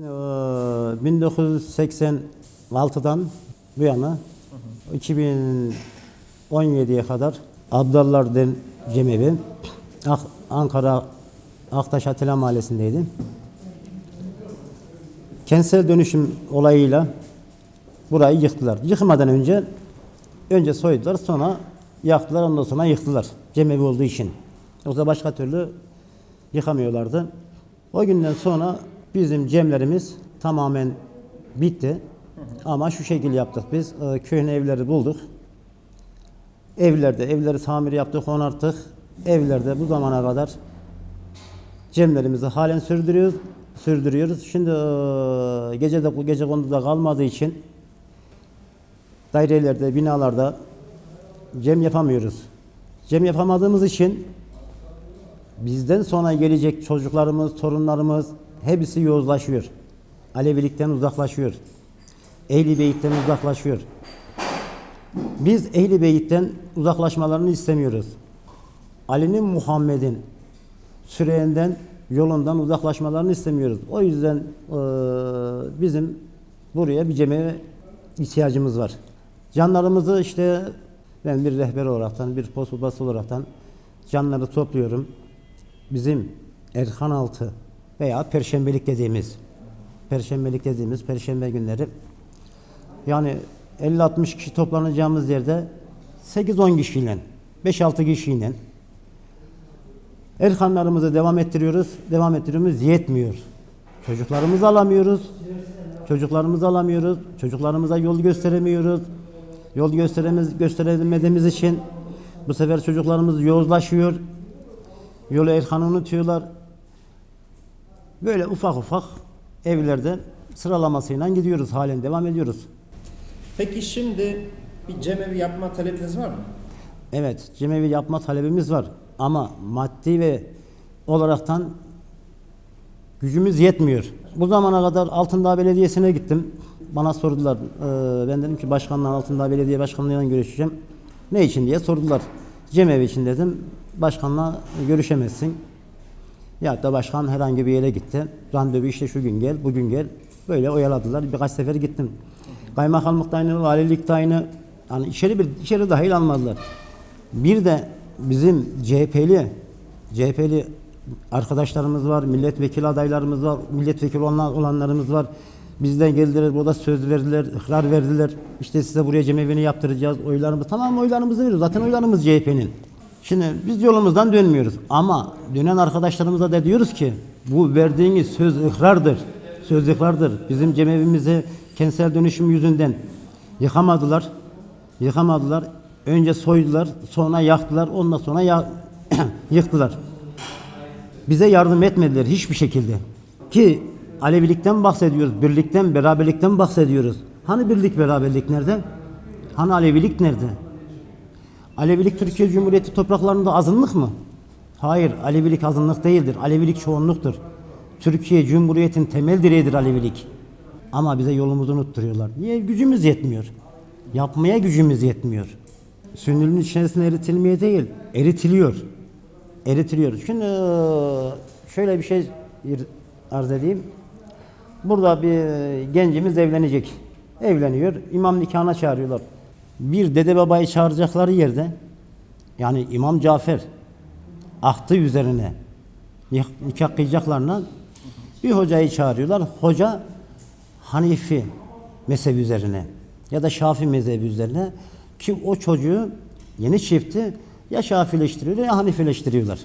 Şimdi, eee, 1986'dan bu yana 2017'ye kadar Abdallar Den Cemevi Ankara Aktaş Atilla Mahallesi'ndeydim. Kentsel dönüşüm olayıyla burayı yıktılar. Yıkmadan önce önce soydular sonra yaktılar ondan sonra yıktılar. Cemevi olduğu için. Yoksa başka türlü yıkamıyorlardı. O günden sonra bizim cemlerimiz tamamen bitti. Ama şu şekil yaptık biz. Ee, Köyün evleri bulduk. Evlerde evleri tamir yaptık, onarttık. Evlerde bu zamana kadar cemlerimizi halen sürdürüyoruz. Sürdürüyoruz. Şimdi eee, gece de gece konduda kalmadığı için dairelerde, binalarda cem yapamıyoruz. Cem yapamadığımız için bizden sonra gelecek çocuklarımız, torunlarımız hepsi yozlaşıyor. Alevilikten uzaklaşıyor. Ehli Beyt'ten uzaklaşıyor. Biz Ehli Beyt'ten uzaklaşmalarını istemiyoruz. Ali'nin Muhammed'in süreyinden, yolundan uzaklaşmalarını istemiyoruz. O yüzden eee, bizim buraya bir cemiye ihtiyacımız var. Canlarımızı işte ben bir rehber olaraktan, bir post babası olaraktan canları topluyorum. Bizim Erkan Altı veya Perşembelik dediğimiz Perşembelik dediğimiz Perşembe günleri yani 50-60 kişi toplanacağımız yerde 8-10 kişiyle 5-6 kişiyle Erkanlarımızı devam ettiriyoruz. Devam ettiriyoruz. Yetmiyor. Çocuklarımızı alamıyoruz. Çocuklarımızı alamıyoruz. Çocuklarımıza yol gösteremiyoruz. Yol gösteremiz, gösteremediğimiz için bu sefer çocuklarımız yozlaşıyor. Yolu Erkan'ı unutuyorlar. Böyle ufak ufak evlerde sıralamasıyla gidiyoruz. Halen devam ediyoruz. Peki şimdi bir cemevi yapma talebiniz var mı? Evet, cemevi yapma talebimiz var. Ama maddi ve olaraktan gücümüz yetmiyor. Bu zamana kadar Altındağ Belediyesi'ne gittim. Bana sordular. Ee, ben dedim ki başkanla Altındağ Belediye Başkanlığı'yla görüşeceğim. Ne için diye sordular. Cemevi için dedim. Başkanla görüşemezsin. Ya da başkan herhangi bir yere gitti. Randevu işte şu gün gel, bugün gel. Böyle oyaladılar. Birkaç sefer gittim. Kaymakamlık aynı, valilik aynı. Yani içeri bir içeri dahil almadılar. Bir de bizim CHP'li CHP'li arkadaşlarımız var, milletvekili adaylarımız var, milletvekili olan- olanlarımız var. Bizden geldiler, burada söz verdiler, ıkrar verdiler. İşte size buraya cemevini yaptıracağız, oylarımız. Tamam oylarımızı veriyoruz. Zaten oylarımız CHP'nin. Şimdi biz yolumuzdan dönmüyoruz. Ama dönen arkadaşlarımıza da diyoruz ki bu verdiğiniz söz ıkrardır. Söz ıkrardır. Bizim cemevimizi kentsel dönüşüm yüzünden yıkamadılar. Yıkamadılar. Önce soydular, sonra yaktılar, ondan sonra ya- yıktılar. Bize yardım etmediler hiçbir şekilde. Ki Alevilikten bahsediyoruz, birlikten, beraberlikten bahsediyoruz. Hani birlik, beraberlik nerede? Hani Alevilik nerede? Alevilik Türkiye Cumhuriyeti topraklarında azınlık mı? Hayır, Alevilik azınlık değildir. Alevilik çoğunluktur. Türkiye Cumhuriyeti'nin temel direğidir Alevilik. Ama bize yolumuzu unutturuyorlar. Niye? Gücümüz yetmiyor. Yapmaya gücümüz yetmiyor. Sünnülün içerisinde eritilmeye değil, eritiliyor. Eritiliyor. Şimdi eee, şöyle bir şey arz edeyim. Burada bir gencimiz evlenecek. Evleniyor. İmam nikahına çağırıyorlar. Bir dede babayı çağıracakları yerde yani İmam Cafer ahtı üzerine nik- nikah kıyacaklarına bir hocayı çağırıyorlar. Hoca Hanifi mezhebi üzerine ya da Şafi mezhebi üzerine ki o çocuğu yeni çifti ya Şafileştiriyor ya Hanifileştiriyorlar.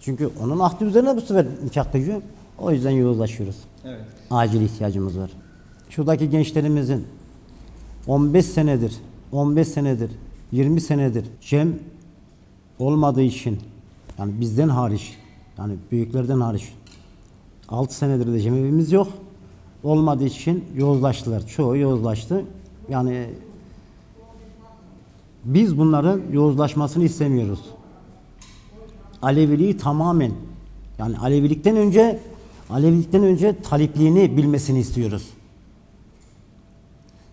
Çünkü onun ahdi üzerine bu sefer nikah kıyıyor. O yüzden yozlaşıyoruz. Evet. Acil ihtiyacımız var. Şuradaki gençlerimizin 15 senedir, 15 senedir, 20 senedir cem olmadığı için yani bizden hariç, yani büyüklerden hariç 6 senedir de cemevimiz yok. Olmadığı için yozlaştılar. Çoğu yozlaştı. Yani biz bunların yozlaşmasını istemiyoruz. Aleviliği tamamen yani Alevilikten önce Alevilikten önce talipliğini bilmesini istiyoruz.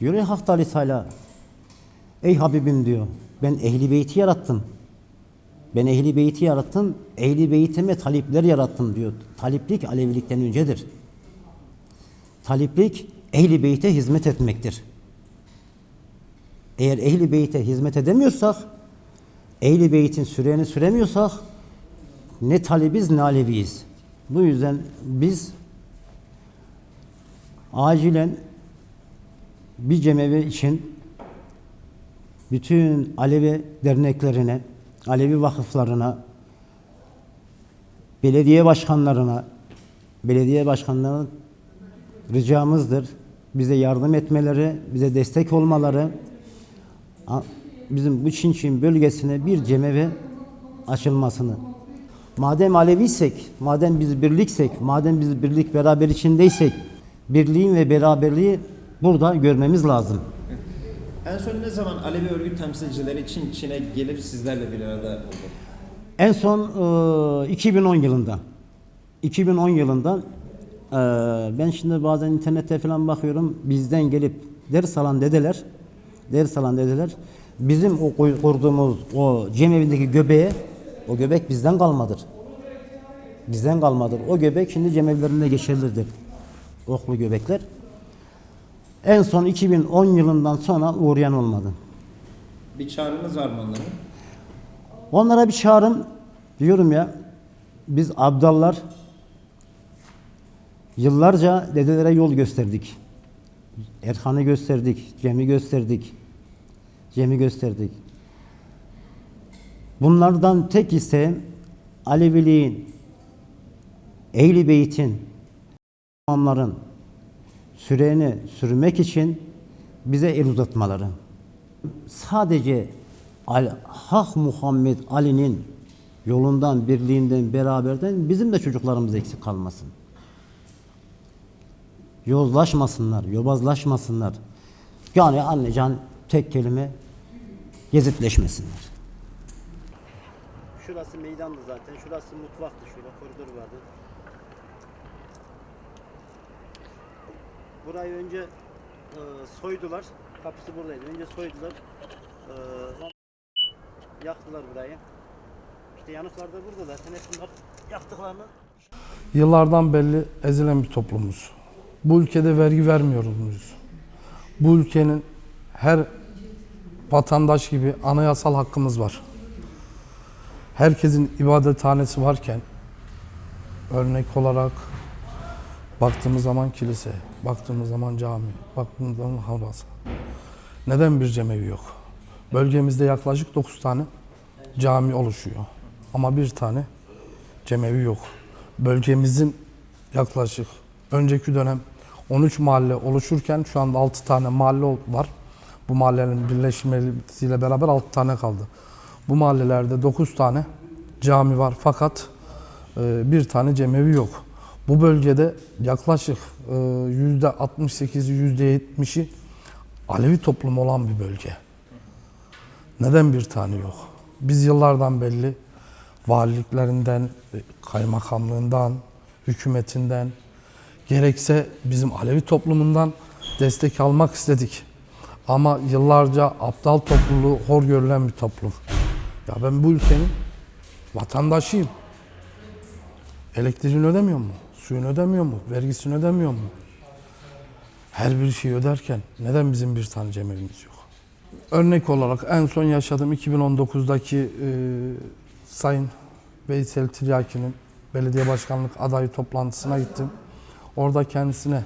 Diyor ya Hak Teala, Ey Habibim diyor. Ben ehli beyti yarattım. Ben ehli beyti yarattım. Ehli beytime talipler yarattım diyor. Taliplik Alevilikten öncedir. Taliplik ehli beyte hizmet etmektir. Eğer ehli beyte hizmet edemiyorsak, ehli beytin süreni süremiyorsak ne talibiz ne aleviyiz. Bu yüzden biz acilen bir cemevi için bütün Alevi derneklerine, Alevi vakıflarına, belediye başkanlarına, belediye başkanlarına ricamızdır. Bize yardım etmeleri, bize destek olmaları, bizim bu Çinçin bölgesine bir cemevi açılmasını. Madem Aleviysek, madem biz birliksek, madem biz birlik beraber içindeysek, birliğin ve beraberliği burada görmemiz lazım. En son ne zaman Alevi örgüt temsilcileri Çin Çin'e gelip sizlerle bir arada oldu? En son e, 2010 yılında. 2010 yılında e, ben şimdi bazen internette falan bakıyorum bizden gelip ders alan dedeler ders alan dedeler bizim o kurduğumuz o cemevindeki göbeğe o göbek bizden kalmadır. Bizden kalmadır. O göbek şimdi cemevlerinde geçerlidir. Oklu göbekler. En son 2010 yılından sonra uğrayan olmadı. Bir çağrınız var mı onlara? Onlara bir çağrım diyorum ya biz abdallar yıllarca dedelere yol gösterdik. Erhan'ı gösterdik, Cem'i gösterdik. Cem'i gösterdik. Bunlardan tek isteğim Aleviliğin, Ehli Beyt'in, imamların süreni sürmek için bize el uzatmaları sadece Al Hak Muhammed Ali'nin yolundan, birliğinden, beraberden bizim de çocuklarımız eksik kalmasın. Yozlaşmasınlar, yobazlaşmasınlar. Yani annecan tek kelime gezitleşmesinler. Şurası meydandı zaten. Şurası mutfaktı. Şurada koridor vardı. Burayı önce e, soydular. Kapısı buradaydı. Önce soydular. E, yaktılar burayı. İşte yanıklar da burada zaten. Hep bunlar yaktıklarını Yıllardan belli ezilen bir toplumuz. Bu ülkede vergi vermiyoruz muyuz? Bu ülkenin her vatandaş gibi anayasal hakkımız var. Herkesin ibadethanesi varken örnek olarak baktığımız zaman kilise, baktığımız zaman cami, baktığımız zaman havası. Neden bir cemevi yok? Bölgemizde yaklaşık 9 tane cami oluşuyor. Ama bir tane cemevi yok. Bölgemizin yaklaşık önceki dönem 13 mahalle oluşurken şu anda 6 tane mahalle var. Bu mahallelerin birleşmesiyle beraber 6 tane kaldı. Bu mahallelerde 9 tane cami var fakat e, bir tane cemevi yok. Bu bölgede yaklaşık e, %68'i %70'i Alevi toplumu olan bir bölge. Neden bir tane yok? Biz yıllardan belli valiliklerinden, kaymakamlığından, hükümetinden, gerekse bizim Alevi toplumundan destek almak istedik. Ama yıllarca aptal topluluğu hor görülen bir toplum. Ya ben bu ülkenin vatandaşıyım. Elektriğini ödemiyor mu? Suyunu ödemiyor mu? Vergisini ödemiyor mu? Her bir şeyi öderken neden bizim bir tane cemevimiz yok? Örnek olarak en son yaşadığım 2019'daki e, Sayın Veysel Tiryaki'nin belediye başkanlık adayı toplantısına gittim. Orada kendisine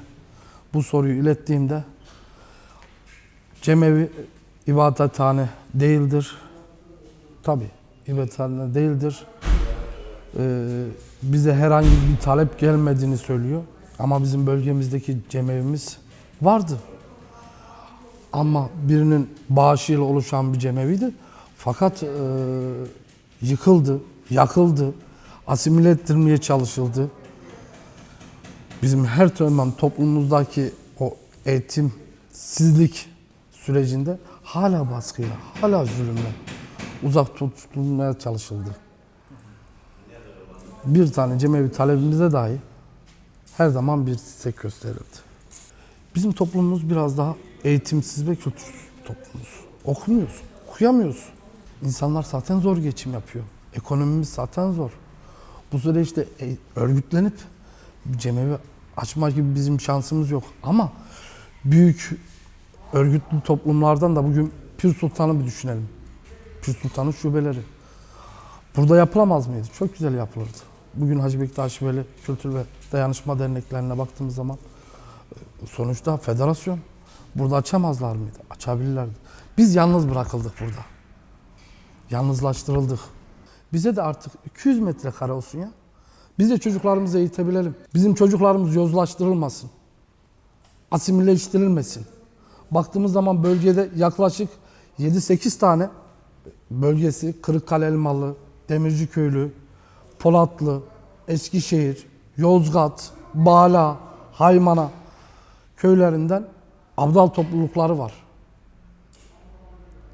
bu soruyu ilettiğimde cemevi ibadethane değildir. Tabi ibadethane değildir. Ee, bize herhangi bir talep gelmediğini söylüyor. Ama bizim bölgemizdeki cemevimiz vardı. Ama birinin bağışıyla oluşan bir cemeviydi. Fakat e, yıkıldı, yakıldı, asimile ettirmeye çalışıldı. Bizim her zaman toplumumuzdaki o eğitimsizlik sürecinde hala baskıyla, hala zulümle uzak tutulmaya çalışıldı. Bir tane cemevi talebimize dahi her zaman bir istek gösterildi. Bizim toplumumuz biraz daha eğitimsiz ve kültürsüz bir toplumumuz. Okumuyoruz, okuyamıyoruz. İnsanlar zaten zor geçim yapıyor. Ekonomimiz zaten zor. Bu süreçte e, örgütlenip cemevi Açma gibi bizim şansımız yok. Ama büyük örgütlü toplumlardan da bugün Pir Sultan'ı bir düşünelim. Pir Sultan'ın şubeleri. Burada yapılamaz mıydı? Çok güzel yapılırdı. Bugün Hacı Bektaş Veli Kültür ve Dayanışma Derneklerine baktığımız zaman e, sonuçta federasyon. Burada açamazlar mıydı? Açabilirlerdi. Biz yalnız bırakıldık burada. Yalnızlaştırıldık. Bize de artık 200 metrekare olsun ya. Biz de çocuklarımızı eğitebilelim. Bizim çocuklarımız yozlaştırılmasın. Asimilleştirilmesin. Baktığımız zaman bölgede yaklaşık 7-8 tane bölgesi Kırıkkale Elmalı, Demirciköylü, Polatlı, Eskişehir, Yozgat, Bağla, Haymana köylerinden abdal toplulukları var.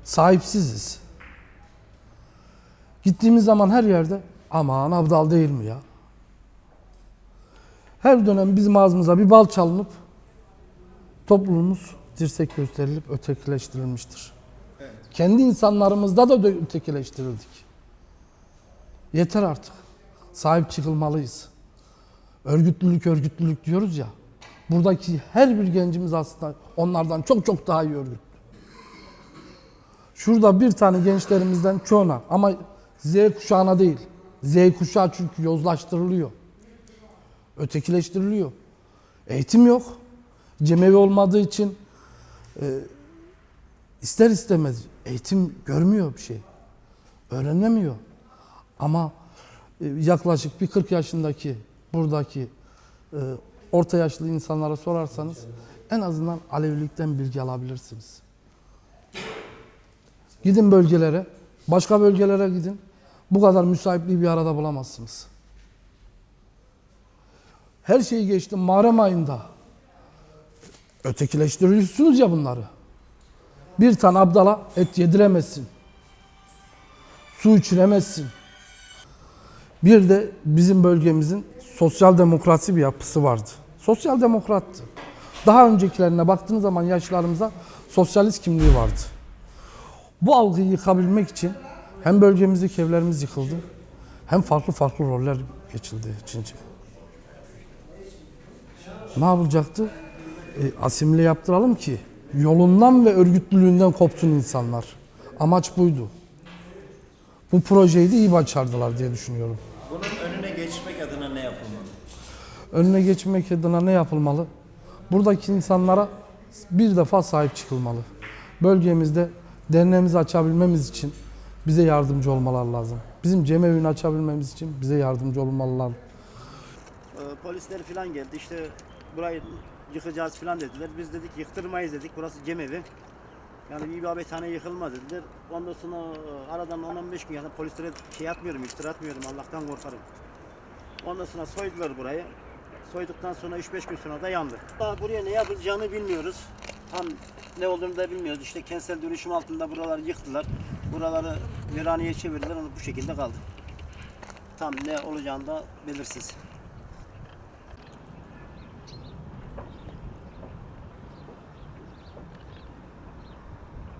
Sahipsiziz. Gittiğimiz zaman her yerde aman abdal değil mi ya? Her dönem bizim ağzımıza bir bal çalınıp toplumumuz dirsek gösterilip ötekileştirilmiştir. Kendi insanlarımızda da ötekileştirildik. Yeter artık. Sahip çıkılmalıyız. Örgütlülük örgütlülük diyoruz ya. Buradaki her bir gencimiz aslında onlardan çok çok daha iyi örgütlü. Şurada bir tane gençlerimizden çoğuna ama Z kuşağına değil. Z kuşağı çünkü yozlaştırılıyor. Ötekileştiriliyor. Eğitim yok. Cemevi olmadığı için e, ister istemez eğitim görmüyor bir şey. Öğrenemiyor. Ama yaklaşık bir 40 yaşındaki buradaki e, orta yaşlı insanlara sorarsanız en azından Alevilikten bilgi alabilirsiniz. Gidin bölgelere, başka bölgelere gidin. Bu kadar müsaitliği bir arada bulamazsınız. Her şeyi geçtim Muharrem ayında. Ötekileştiriyorsunuz ya bunları. Bir tane abdala et yediremezsin. Su içiremezsin. Bir de bizim bölgemizin sosyal demokrasi bir yapısı vardı. Sosyal demokrattı. Daha öncekilerine baktığınız zaman yaşlarımıza sosyalist kimliği vardı. Bu algıyı yıkabilmek için hem bölgemizdeki evlerimiz yıkıldı hem farklı farklı roller geçildi Çince. Ne yapılacaktı? E, asimile yaptıralım ki yolundan ve örgütlülüğünden kopsun insanlar. Amaç buydu. Bu projeyi de iyi başardılar diye düşünüyorum. Bunun önüne geçmek adına ne yapılmalı? Önüne geçmek adına ne yapılmalı? Buradaki insanlara bir defa sahip çıkılmalı. Bölgemizde derneğimizi açabilmemiz için bize yardımcı olmalar lazım. Bizim cemevini açabilmemiz için bize yardımcı olmalılar. Ee, polisler falan geldi işte burayı yıkacağız falan dediler. Biz dedik yıktırmayız dedik. Burası cemevi. Yani bir ibadethane yıkılmaz dediler. Ondan sonra e, aradan 10-15 gün yani polislere şey atmıyorum, iftira atmıyorum. Allah'tan korkarım. Ondan sonra soydular burayı. Soyduktan sonra 3-5 gün sonra da yandı. Daha buraya ne yapılacağını bilmiyoruz. Tam ne olduğunu da bilmiyoruz. İşte kentsel dönüşüm altında buraları yıktılar. Buraları viraneye çevirdiler. Onu bu şekilde kaldı. Tam ne olacağını da belirsiz.